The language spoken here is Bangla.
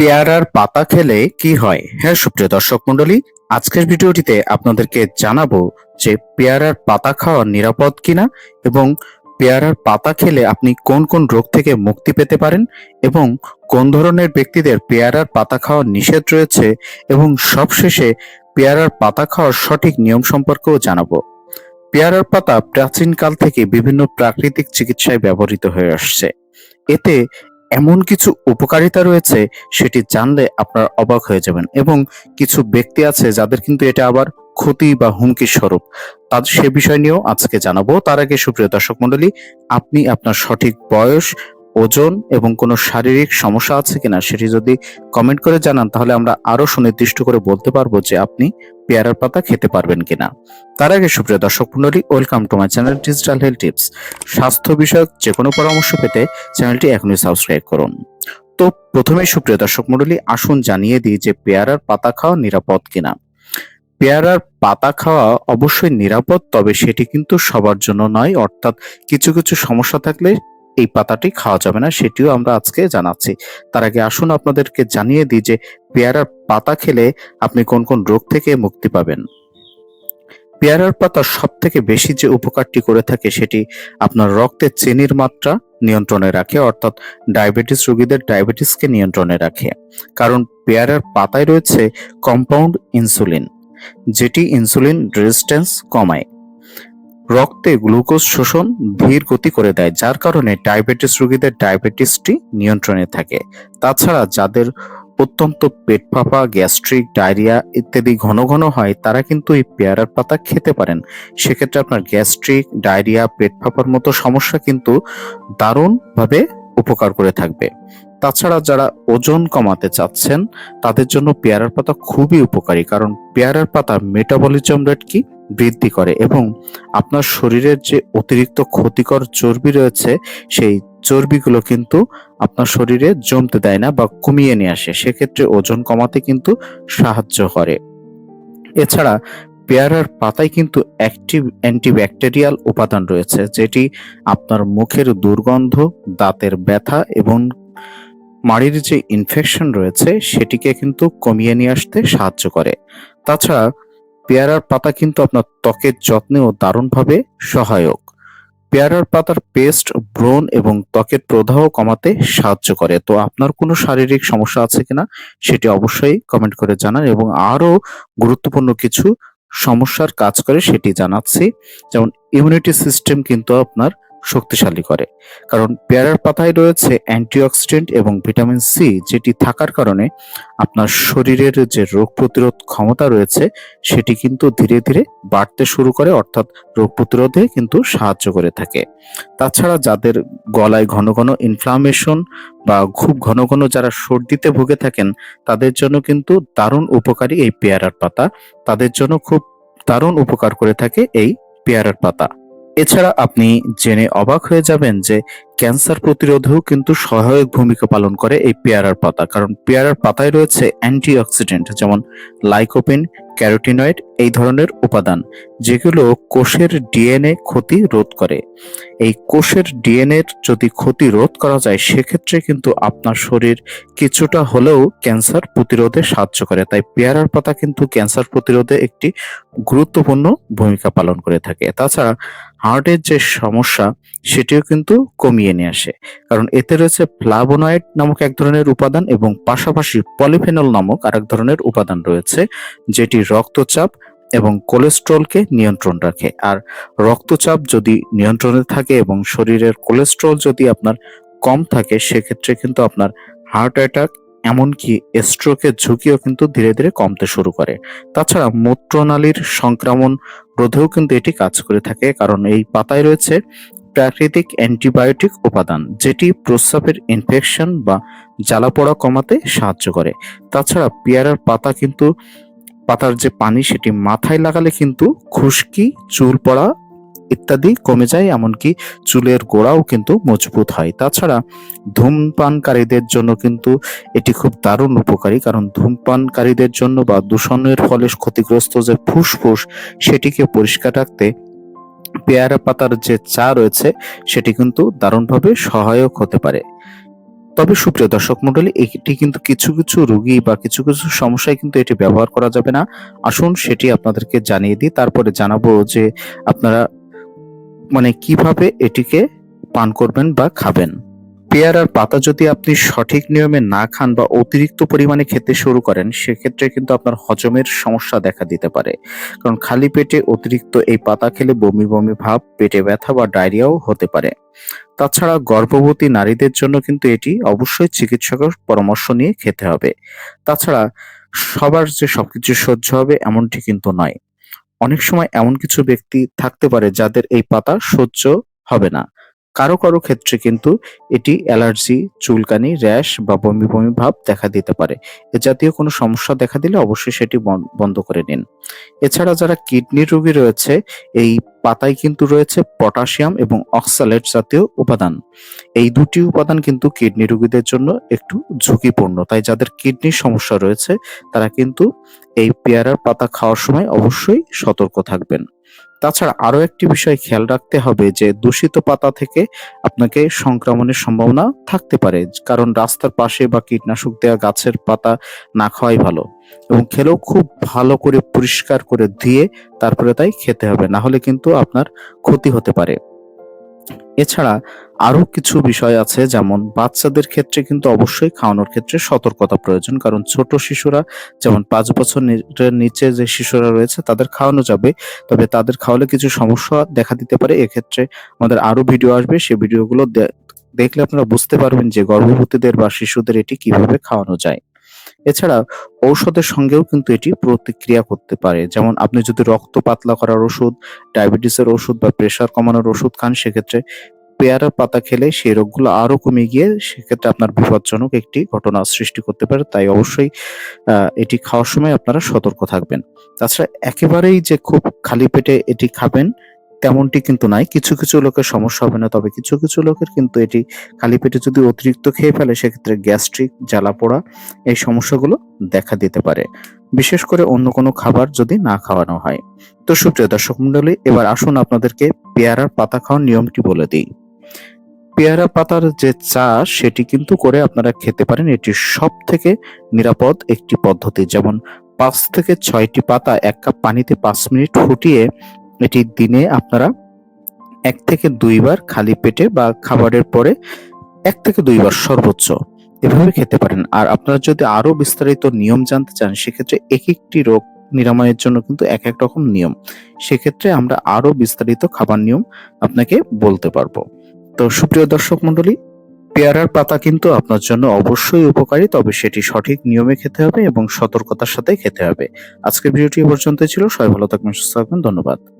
পেয়ারার পাতা খেলে কি হয়? হ্যাঁ সুপ্রিয় দর্শক মন্ডলী আজকের ভিডিওটিতে আপনাদেরকে জানাব যে পেয়ারার পাতা খাওয়া নিরাপদ কিনা এবং পেয়ারার পাতা খেলে আপনি কোন কোন রোগ থেকে মুক্তি পেতে পারেন এবং কোন ধরনের ব্যক্তিদের পেয়ারার পাতা খাওয়া নিষেধ রয়েছে এবং সবশেষে পেয়ারার পাতা খাওয়ার সঠিক নিয়ম সম্পর্কেও জানাব। পেয়ারার পাতা প্রাচীনকাল থেকে বিভিন্ন প্রাকৃতিক চিকিৎসায় ব্যবহৃত হয়ে আসছে। এতে এমন কিছু উপকারিতা রয়েছে, সেটি জানলে আপনারা অবাক হয়ে যাবেন এবং কিছু ব্যক্তি আছে যাদের কিন্তু এটা আবার ক্ষতি বা হুমকি স্বরূপ। তাদের সে বিষয় নিয়েও আজকে জানাব। তার আগে সুপ্রিয় দর্শক মন্ডলী আপনি আপনার সঠিক বয়স ওজন এবং কোনো শারীরিক সমস্যা আছে কিনা সেটি যদি কমেন্ট করে জানান, তাহলে আমরা আরও সুনির্দিষ্ট করে বলতে পারব যে আপনি পেয়ারার পাতা খেতে পারবেন কিনা। তার আগে সুপ্রিয় দর্শক মণ্ডলী welcome to my channel digital health tips স্বাস্থ্য বিষয়ক যে কোনো পরামর্শ পেতে চ্যানেলটি এখনই সাবস্ক্রাইব করুন। তো প্রথমে সুপ্রিয় দর্শক মণ্ডলী, আসুন জানিয়ে দিই যে পেয়ারার পাতা খাওয়া নিরাপদ কিনা। পেয়ারার পাতা খাওয়া অবশ্যই নিরাপদ, তবে সেটি কিন্তু সবার জন্য নয়, অর্থাৎ কিছু কিছু সমস্যা থাকলে এই পাতাটি খাওয়া যাবে না, সেটিও আমরা আজকে জানাচ্ছি। তার আগে আসুন আপনাদেরকে জানিয়ে দিই যে পেয়ারার পাতা খেলে আপনি কোন কোন রোগ থেকে মুক্তি পাবেন। পেয়ারার পাতা সব থেকে বেশি যে উপকারটি করে থাকে সেটি আপনার রক্তে চিনির মাত্রা নিয়ন্ত্রণে রাখে, অর্থাৎ ডায়াবেটিস রোগীদের ডায়াবেটিসকে নিয়ন্ত্রণে রাখে। কারণ পেয়ারার পাতায় রয়েছে কম্পাউন্ড ইনসুলিন, যেটি ইনসুলিন রেজিস্ট্যান্স কমায়। রক্তে গ্লুকোজ শোষণ ধীর গতি করে দেয়, যার কারণে ডায়াবেটিস রোগীদের ডায়াবেটিসটি নিয়ন্ত্রণে থাকে। তাছাড়া যাদের অত্যন্ত পেট ফাঁপা, গ্যাস্ট্রিক, ডায়রিয়া ইত্যাদি ঘন ঘন হয়, তারা কিন্তু এই পেয়ারার পাতা খেতে পারেন। সেক্ষেত্রে আপনার গ্যাস্ট্রিক, ডায়রিয়া, পেট ফাঁপার মতো সমস্যা কিন্তু দারুণভাবে উপকার করে থাকবে। তাছাড়া যারা ওজন কমাতে চাচ্ছেন, তাদের জন্য পেয়ারার পাতা খুবই উপকারী, কারণ পেয়ারার পাতা মেটাবলিজম রেট কি? বৃদ্ধি করে এবং আপনার শরীরের যে অতিরিক্ত ক্ষতিকর চর্বি রয়েছে, সেই চর্বিগুলো কিন্তু আপনার শরীরে জমতে দেয় না বা কমিয়ে নিয়ে আসে। সেক্ষেত্রে ওজন কমাতে কিন্তু সাহায্য করে। এছাড়া পেয়ারার পাতায় কিন্তু অ্যাক্টিভ অ্যান্টিব্যাকটেরিয়াল উপাদান রয়েছে, যেটি আপনার মুখের দুর্গন্ধ, দাঁতের ব্যথা এবং মাড়ির যে ইনফেকশন রয়েছে, সেটিকে কিন্তু কমিয়ে নিয়ে আসতে সাহায্য করে। তাছাড়া পেয়ারার পাতা কিন্তু আপনার ত্বকের যত্নেও দারুণভাবে সহায়ক। পেয়ারার পাতার পেস্ট ব্রণ এবং ত্বকের প্রদাহ কমাতে সাহায্য করে। তো আপনার কোনো শারীরিক সমস্যা আছে কিনা, সেটি অবশ্যই কমেন্ট করে জানান এবং আরও গুরুত্বপূর্ণ কিছু সমস্যার কাজ করে সেটি জানাচ্ছি। যেমন ইমিউনিটি সিস্টেম কিন্তু আপনার শক্তিশালী করে। কারণ পেয়ারার পাতায় রয়েছে অ্যান্টিঅক্সিডেন্ট এবং ভিটামিন সি যেটি থাকার কারণে আপনার শরীরের যে রোগ প্রতিরোধ ক্ষমতা রয়েছে, সেটি কিন্তু ধীরে ধীরে বাড়তে শুরু করে, অর্থাৎ রোগ প্রতিরোধে কিন্তু সাহায্য করে থাকে। তাছাড়া যাদের গলায় ঘন ঘন ইনফ্লামেশন বা খুব ঘন ঘন যারা সর্দিতে ভুগে থাকেন, তাদের জন্য কিন্তু দারুণ উপকারী এই পেয়ারার পাতা। তাদের জন্য খুব দারুণ উপকার করে থাকে এই পেয়ারার পাতা। এছাড়া আপনি জেনে অবাক হয়ে যাবেন যে ক্যান্সার প্রতিরোধেও কিন্তু সহায়ক ভূমিকা পালন করে এই পেয়ারার পাতা। কারণ পেয়ারার পাতায় রয়েছে অ্যান্টিঅক্সিডেন্ট, যেমন লাইকোপিন, ক্যারোটিনয়েড এই ধরনের উপাদান, যেগুলো কোষের ডিএনএ ক্ষতি রোধ করে। এই কোষের ডিএনএ যদি ক্ষতি রোধ করা যায়, সেক্ষেত্রে কিন্তু আপনার শরীর কিছুটা হলেও ক্যান্সার প্রতিরোধে সাহায্য করে। তাই পেয়ারার পাতা কিন্তু ক্যান্সার প্রতিরোধে একটি গুরুত্বপূর্ণ ভূমিকা পালন করে থাকে। তাছাড়া হার্টের যে সমস্যা, সেটিও কিন্তু কমিয়ে নিয়ে আসে। কারণ এতে রয়েছে ফ্লাভোনয়েড নামক এক ধরনের উপাদান এবং পাশাপাশি পলিফেনল নামক আরেক ধরনের উপাদান রয়েছে, যেটি রক্তচাপ এবং কোলেস্ট্রলকে নিয়ন্ত্রণ রাখে। আর রক্তচাপ যদি নিয়ন্ত্রণে থাকে এবং শরীরের কোলেস্ট্রল যদি আপনার কম থাকে, সেক্ষেত্রে কিন্তু আপনার হার্ট অ্যাটাক, এমনকি স্ট্রোকের ঝুঁকিও কিন্তু ধীরে ধীরে কমতে শুরু করে। তাছাড়া মূত্রনালীর সংক্রমণ রোধেও কিন্তু এটি কাজ করে থাকে, কারণ এই পাতায় রয়েছে প্রাকৃতিক অ্যান্টিবায়োটিক উপাদান, যেটি প্রস্রাবের ইনফেকশন বা জ্বালাপোড়া কমাতে সাহায্য করে। তাছাড়া পেয়ারার পাতা কিন্তু পাতার যে পানি সেটি মাথায় লাগালে কিন্তু খুশকি, চুল পড়া ইত্যাদি কমে যায়, এমনকি চুলের গোড়াও কিন্তু মজবুত হয়। তাছাড়া ধূমপানকারীদের জন্য কিন্তু এটি খুব দারুণ উপকারী, কারণ ধূমপানকারীদের জন্য বা দূষণের ফলে ক্ষতিগ্রস্ত যে ফুসফুস সেটিকে পরিষ্কার রাখতে পেয়ারা পাতার যে চা রয়েছে সেটি কিন্তু দারুণভাবে সহায়ক হতে পারে। তবে সুপ্রিয় দর্শক মন্ডলী এটি কিন্তু কিছু কিছু রোগী বা কিছু কিছু সমস্যায় কিন্তু এটি ব্যবহার করা যাবে না। আসুন সেটি আপনাদেরকে জানিয়ে দিই। তারপরে জানাব যে আপনারা মানে কীভাবে এটিকে পান করবেন বা খাবেন। পেয়ারার পাতা যদি আপনি সঠিক নিয়মে না খান বা অতিরিক্ত পরিমাণে খেতে শুরু করেন, সেক্ষেত্রে কিন্তু আপনার হজমের সমস্যা দেখা দিতে পারে। কারণ খালি পেটে অতিরিক্ত এই পাতা খেলে বমি বমি ভাব, পেটে ব্যথা বা ডায়রিয়াও হতে পারে। তাছাড়া গর্ভবতী নারীদের জন্য কিন্তু এটি অবশ্যই চিকিৎসকের পরামর্শ নিয়ে খেতে হবে। তাছাড়া সবার যে সবকিছু সহ্য হবে এমনটি কিন্তু নয়। অনেক সময় এমন কিছু ব্যক্তি থাকতে পারে যাদের এই পাতা সহ্য হবে না। কারও কারও ক্ষেত্রে কিন্তু এটি অ্যালার্জি, চুলকানি, র্যাশ বা বমি বমি ভাব দেখা দিতে পারে। এ জাতীয় কোনো সমস্যা দেখা দিলে অবশ্যই সেটি বন- বন্ধ করে নিন। এছাড়া যারা কিডনি রোগী রয়েছে, এই পাতায় কিন্তু রয়েছে পটাশিয়াম এবং অক্সালেট জাতীয় উপাদান। এই দুটি উপাদান কিন্তু কিডনি রোগীদের জন্য একটু ঝুঁকিপূর্ণ। তাই যাদের কিডনির সমস্যা রয়েছে, তারা কিন্তু এই পেয়ারার পাতা খাওয়ার সময় অবশ্যই সতর্ক থাকবেন। তাছাড়া আরও একটি বিষয় খেয়াল রাখতে হবে যে দূষিত পাতা থেকে আপনাকে সংক্রমণের সম্ভাবনা থাকতে পারে, কারণ রাস্তার পাশে বা কীটনাশক দেওয়া গাছের পাতা না খাওয়াই ভালো এবং খেলেও খুব ভালো করে পরিষ্কার করে ধুয়ে তারপরে তাই খেতে হবে, না হলে কিন্তু আপনার ক্ষতি হতে পারে। এছাড়া আরও কিছু বিষয় আছে, যেমন বাচ্চাদের ক্ষেত্রে কিন্তু অবশ্যই খাওয়ানোর ক্ষেত্রে সতর্কতা প্রয়োজন। কারণ ছোট শিশুরা যেমন পাঁচ বছরের নিচে যে শিশুরা রয়েছে, তাদের খাওয়ানো যাবে। তবে তাদের খাওয়ালে কিছু সমস্যা দেখা দিতে পারে। এক্ষেত্রে আমাদের আরও ভিডিও আসবে। সেই ভিডিওগুলো দেখলে আপনারা বুঝতে পারবেন যে গর্ভবতীদের বা শিশুদের এটি কীভাবে খাওয়ানো যায়। এছাড়া ঔষধের সঙ্গেও কিন্তু এটি প্রতিক্রিয়া করতে পারে। যেমন আপনি যদি রক্ত পাতলা করার ওষুধ, ডায়াবেটিসের ওষুধ বা প্রেশার কমানোর ওষুধ খান, সেক্ষেত্রে পেয়ারার পাতা খেলে সেই রোগগুলো আরও কমে গিয়ে সেক্ষেত্রে আপনার বিপজ্জনক একটি ঘটনা সৃষ্টি করতে পারে। তাই অবশ্যই এটি খাওয়ার সময় আপনারা সতর্ক থাকবেন। তাছাড়া একেবারেই যে খুব খালি পেটে এটি খাবেন তেমনটি কিন্তু নাই। কিছু কিছু লোকের সমস্যা হবে না, তবে কিছু কিছু লোকের কিন্তু এটি খালি পেটে যদি অতিরিক্ত খেয়ে ফেলে, সেক্ষেত্রে গ্যাস্ট্রিক জ্বালা পোড়া এই সমস্যাগুলো দেখা দিতে পারে। বিশেষ করে অন্য কোনো খাবার যদি না খাওয়ানো হয়। তো সুপ্রিয় দর্শক মন্ডলী এবার আসুন আপনাদেরকে পেয়ারার পাতা খাওয়ার নিয়মটি বলে দিই। পেয়ারা পাতার যে চাষ সেটি কিন্তু করে আপনারা খেতে পারেন। এটি সব থেকে নিরাপদ একটি পদ্ধতি। যেমন পাঁচ থেকে ছয়টি পাতা এক কাপ পানিতে পাঁচ মিনিট ফুটিয়ে এটি দিনে আপনারা এক থেকে দুইবার খালি পেটে বা খাবারের পরে এক থেকে দুইবার সর্বোচ্চ এভাবে খেতে পারেন। আর আপনারা যদি আরও বিস্তারিত নিয়ম জানতে চান, সেক্ষেত্রে এক একটি রোগ নিরাময়ের জন্য কিন্তু এক এক রকম নিয়ম। সেক্ষেত্রে আমরা আরও বিস্তারিত খাবার নিয়ম আপনাকে বলতে পারব। তো সুপ্রিয় দর্শক মন্ডলী পেয়ারার পাতা কিন্তু আপনার জন্য অবশ্যই উপকারী, তবে সেটি সঠিক নিয়মে খেতে হবে এবং সতর্কতার সাথে খেতে হবে। আজকের ভিডিওটি এ পর্যন্তই ছিল। সবাই ভালো থাকবেন, সুস্থ থাকবেন। ধন্যবাদ।